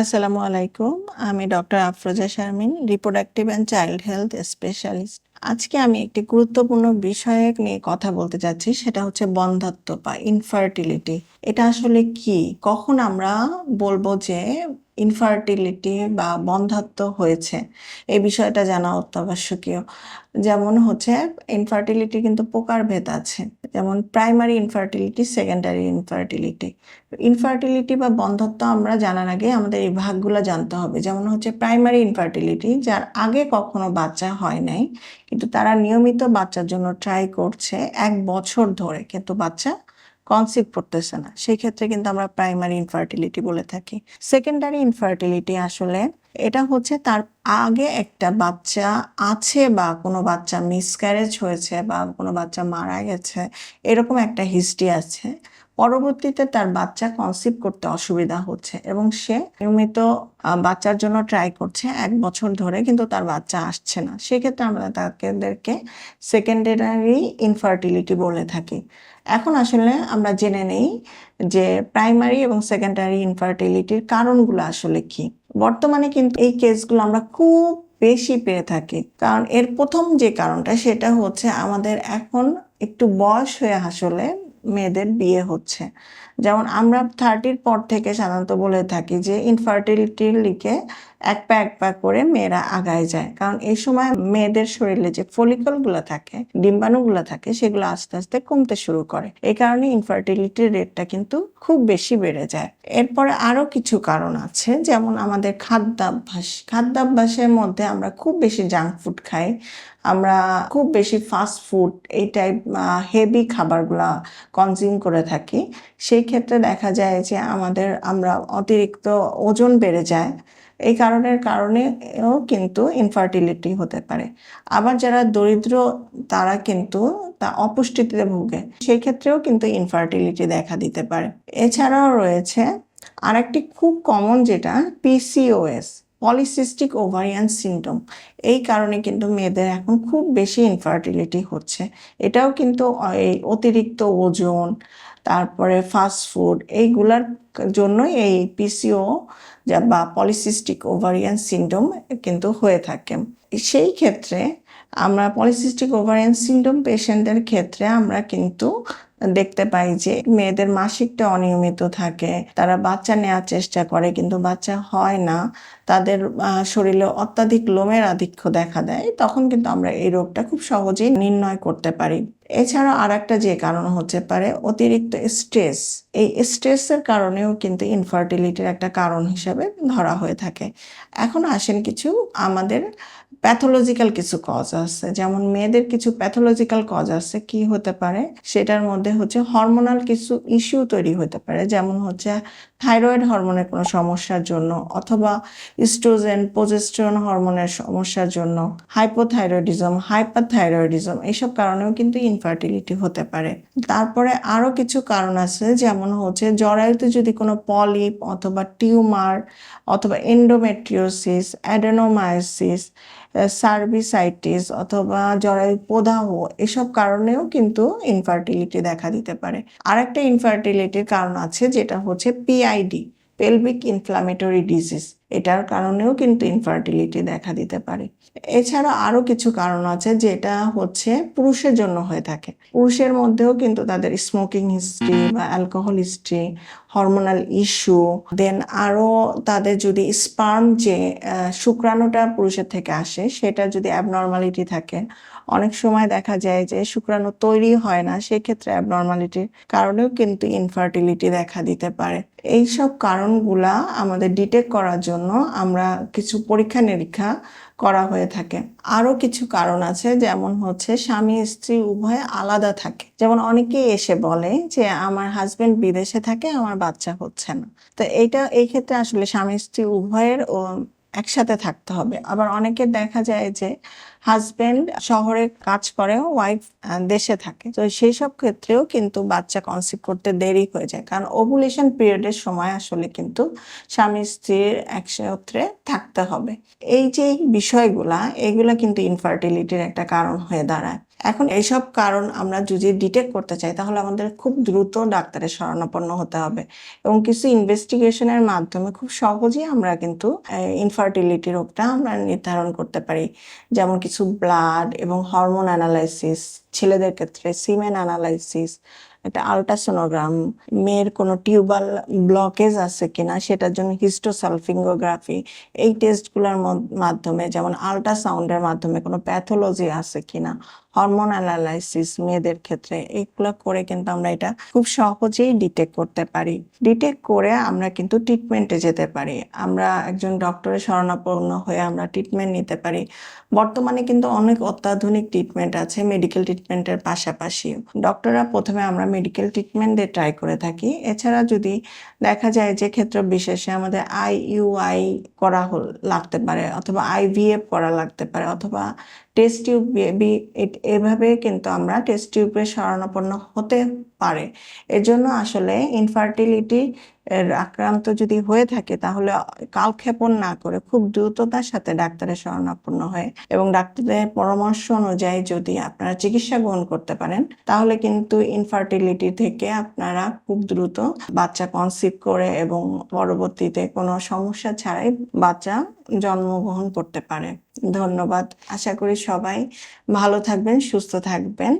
আসসালামু আলাইকুম, আমি doctor Afroza Sharmin reproductive and child health specialist. আজকে আমি একটি গুরুত্বপূর্ণ বিষয় নিয়ে কথা বলতে যাচ্ছি, সেটা হচ্ছে বন্ধাত্ব বা ইনফার্টিলিটি এটা আসলে কি? কখন আমরা বলব যে ইনফার্টিলিটি বা বন্ধাত্ব হয়েছে? এই বিষয়টা জানা অত্যাবশ্যকীয়। যেমন হচ্ছে ইনফার্টিলিটি কিন্তু প্রকারভেদ আছে। যেমন primary infertility secondary infertility infertility বা বন্ধত্ব আমরা জানার আগে আমাদের এই ভাগগুলো জানতে হবে। যেমন হচ্ছে প্রাইমারি ইনফার্টিলিটি যার আগে কখনো বাচ্চা হয় নাই, কিন্তু তারা নিয়মিত বাচ্চার জন্য ট্রাই করছে এক বছর ধরে। কিন্তু বাচ্চা কনসিভ করতেছে না। সেই ক্ষেত্রে কিন্তু আমরা প্রাইমারি ইনফার্টিলিটি বলে থাকি। সেকেন্ডারি ইনফার্টিলিটি আসলে এটা হচ্ছে তার আগে একটা বাচ্চা আছে বা কোনো বাচ্চা মিসক্যারেজ হয়েছে বা কোনো বাচ্চা মারা গেছে, এরকম একটা হিস্ট্রি আছে। পরবর্তীতে তার বাচ্চা কনসিভ করতে অসুবিধা হচ্ছে এবং সে নিয়মিত বাচ্চার জন্য ট্রাই করছে এক বছর ধরে কিন্তু তার বাচ্চা আসছে না। সেক্ষেত্রে আমরা তাদেরকে সেকেন্ডারি ইনফার্টিলিটি বলে থাকি। এখন আসলে আমরা জেনে নেই যে প্রাইমারি এবং সেকেন্ডারি ইনফার্টিলিটির কারণগুলো আসলে কি। বর্তমানে কিন্তু এই কেসগুলো আমরা খুব বেশি পেয়ে থাকি। কারণ এর প্রথম যে কারণটা সেটা হচ্ছে আমাদের এখন একটু বয়স হয়ে আসলে মেয়েদের বিয়ে হচ্ছে। যেমন আমরা থার্টির পর থেকে সাধারণত বলে থাকি যে ইনফার্টিলিটির লিগে এক পা এক পা করে মেয়েরা আগায় যায়। কারণ এই সময় মেয়েদের শরীরে যে ফলিকলগুলো থাকে ডিম্বাণুগুলো থাকে, সেগুলো আস্তে আস্তে কমতে শুরু করে। এই কারণে ইনফার্টিলিটির রেটটা কিন্তু খুব বেশি বেড়ে যায়। এরপরে আরও কিছু কারণ আছে, যেমন আমাদের খাদ্যাভ্যাস। খাদ্যাভ্যাসের মধ্যে আমরা খুব বেশি জাঙ্ক ফুড খাই। আমরা খুব বেশি ফাস্ট ফুড এই টাইপ হেভি খাবারগুলা কনজিউম করে থাকি। সেই ক্ষেত্রে দেখা যায় যে আমাদের, আমরা অতিরিক্ত ওজন বেড়ে যায়। এই কারণের কারণেও কিন্তু ইনফার্টিলিটি হতে পারে। আবার যারা দরিদ্র, তারা কিন্তু তা অপুষ্টিতে ভুগে। সেই ক্ষেত্রেও কিন্তু ইনফার্টিলিটি দেখা দিতে পারে। এছাড়াও রয়েছে আরেকটি খুব কমন যেটা পিসিওএস পলিসিস্টিক ওভারিয়ান সিন্ড্রোম এই কারণে কিন্তু মেয়েদের এখন খুব বেশি ইনফার্টিলিটি হচ্ছে। এটাও কিন্তু এই অতিরিক্ত ওজন, তারপরে ফাস্ট ফুড এইগুলার জন্যই এই পিসিও যা বা পলিসিস্টিক ওভারিয়ান সিন্ড্রোম কিন্তু হয়ে থাকে। সেই ক্ষেত্রে আমরা পলিসিস্টিক ওভারিয়ান সিন্ড্রোম পেশেন্টদের ক্ষেত্রে আমরা কিন্তু দেখতে পাই যে মেয়েদের মাসিকটা অনিয়মিত থাকে, তারা বাচ্চা নেওয়ার চেষ্টা করে কিন্তু বাচ্চা হয় না, তাদের শরীরে অত্যাধিক লোমের আধিক্য দেখা দেয়, তখন কিন্তু আমরা এই রোগটা খুব সহজেই নির্ণয় করতে পারি। এছাড়া আর একটা যে কারণ হতে পারে অতিরিক্ত স্ট্রেস এই স্ট্রেসের কারণেও কিন্তু ইনফার্টিলিটির একটা কারণ হিসাবে ধরা হয়ে থাকে। এখন আসেন কিছু আমাদের প্যাথোলজিক্যাল কিছু কজ আছে। যেমন মেয়েদের কিছু প্যাথোলজিক্যাল কজ আছে, কি হতে পারে? সেটার মধ্যে হচ্ছে হরমোনাল কিছু ইস্যু তৈরি হতে পারে। যেমন হচ্ছে থাইরয়েড হরমোনের কোনো সমস্যার জন্য অথবা ইস্ট্রোজেন প্রজেস্টেরন হরমোনের সমস্যার জন্য হাইপোথাইরয়েডিজম হাইপারথাইরয়েডিজম এইসব কারণেও কিন্তু ইনফার্টিলিটি হতে পারে। তারপরে আরও কিছু কারণ আছে, যেমন হচ্ছে জরায়ুতে যদি কোনো পলিপ অথবা টিউমার অথবা এন্ডোমেট্রিওসিস অ্যাডেনোমায়োসিস সার্ভিসাইটিস অথবা জরায়ু প্রদাহ এসব কারণেও কিন্তু ইনফার্টিলিটি দেখা দিতে পারে। আরেকটা ইনফার্টিলিটির কারণ আছে যেটা হচ্ছে পিআইডি পেলভিক ইনফ্লামেটরি ডিজিজ এটার কারণেও কিন্তু ইনফার্টিলিটি দেখা দিতে পারে। এছাড়া আরও কিছু কারণ আছে যেটা হচ্ছে পুরুষের জন্য হয়ে থাকে। পুরুষের মধ্যেও কিন্তু তাদের স্মোকিং হিস্ট্রি বা alcohol history hormonal issue then আরও তাদের যদি স্পার্ম যে শুক্রাণুটা পুরুষের থেকে আসে, সেটা যদি অ্যাবনর্মালিটি থাকে, অনেক সময় দেখা যায় যে শুক্রাণু তৈরি হয় না, সেক্ষেত্রে অ্যাবনর্মালিটির কারণেও কিন্তু ইনফার্টিলিটি দেখা দিতে পারে। এইসব কারণগুলা আমাদের ডিটেক্ট করার জন্য আমরা কিছু পরীক্ষা নিরীক্ষা করা হয়ে থাকে। আরও কিছু কারণ আছে, যেমন হচ্ছে স্বামী স্ত্রী উভয়ে আলাদা থাকে। যেমন অনেকেই এসে বলে যে, আমার হাজবেন্ড বিদেশে থাকে, আমার বাচ্চা হচ্ছে না। তো এইটা, এই ক্ষেত্রে আসলে স্বামী স্ত্রী উভয়ের একসাথে থাকতে হবে। আবার অনেকের দেখা যায় যে হাজবেন্ড শহরে কাজ করে ওয়াইফ দেশে থাকে। তো সেই সব ক্ষেত্রেও কিন্তু বাচ্চা কনসিভ করতে দেরি হয়ে যায়। কারণ ওভুলেশন পিরিয়ডের সময় আসলে কিন্তু স্বামী স্ত্রীর একসাথে থাকতে হবে। এই যে বিষয়গুলা, এগুলা কিন্তু ইনফার্টিলিটির একটা কারণ হয়ে দাঁড়ায়। এখন এইসব কারণ আমরা যদি ডিটেক্ট করতে চাই, তাহলে আমাদের খুব দ্রুত ডাক্তারের শরণাপন্ন হতে হবে। এবং কিছু ইনভেস্টিগেশনের মাধ্যমে খুব সহজেই আমরা কিন্তু ইনফার্টিলিটি রোগটা আমরা নির্ধারণ করতে পারি। যেমন কিছু ব্লাড এবং হরমোন অ্যানালাইসিস ছেলেদের ক্ষেত্রে সিমেন অ্যানালাইসিস একটা আলট্রাসোনোগ্রাম মেয়ের কোনো টিউবাল ব্লকেজ আছে কিনা সেটার জন্য হিস্টোসালফিঙ্গোগ্রাফি এই টেস্টগুলোর মাধ্যমে যেমন আলট্রাসাউন্ডের মাধ্যমে কোনো প্যাথোলজি আছে কিনা হরমোন অ্যানালাইসিস মেয়েদের ক্ষেত্রে এইগুলো করে কিন্তু আমরা এটা খুব সহজেই ডিটেক্ট করতে পারি। ডিটেক্ট করে আমরা কিন্তু ট্রিটমেন্টে যেতে পারি। আমরা একজন ডক্টরের শরণাপন্ন হয়ে আমরা ট্রিটমেন্ট নিতে পারি। বর্তমানে কিন্তু অনেক অত্যাধুনিক ট্রিটমেন্ট আছে মেডিকেল ট্রিটমেন্টের পাশাপাশি। ডক্টররা প্রথমে আমরা মেডিকেল ট্রিটমেন্ট দিয়ে ট্রাই করে থাকি। এছাড়া যদি দেখা যায় যে ক্ষেত্র বিশেষে আমাদের আইইউআই করা লাগতে পারে, অথবা আইভিএফ করা লাগতে পারে, অথবা টেস্ট টিউব এভাবে কিন্তু আমরা টেস্ট টিউবে শরণাপন্ন হতে পারে। এজন্য আসলে ইনফার্টিলিটি আক্রান্ত যদি হয়ে থাকে, তাহলে কালক্ষেপণ না করে খুব দ্রুততার সাথে ডাক্তারের শরণাপন্ন হয়ে এবং ডাক্তারের পরামর্শ অনুযায়ী যদি আপনারা চিকিৎসা গ্রহণ করতে পারেন, তাহলে কিন্তু ইনফার্টিলিটি থেকে আপনারা খুব দ্রুত বাচ্চা কনসিভ করে এবং পরবর্তীতে কোনো সমস্যা ছাড়াই বাচ্চা জন্মগ্রহণ করতে পারে। ধন্যবাদ। আশা করি সবাই ভালো থাকবেন, সুস্থ থাকবেন।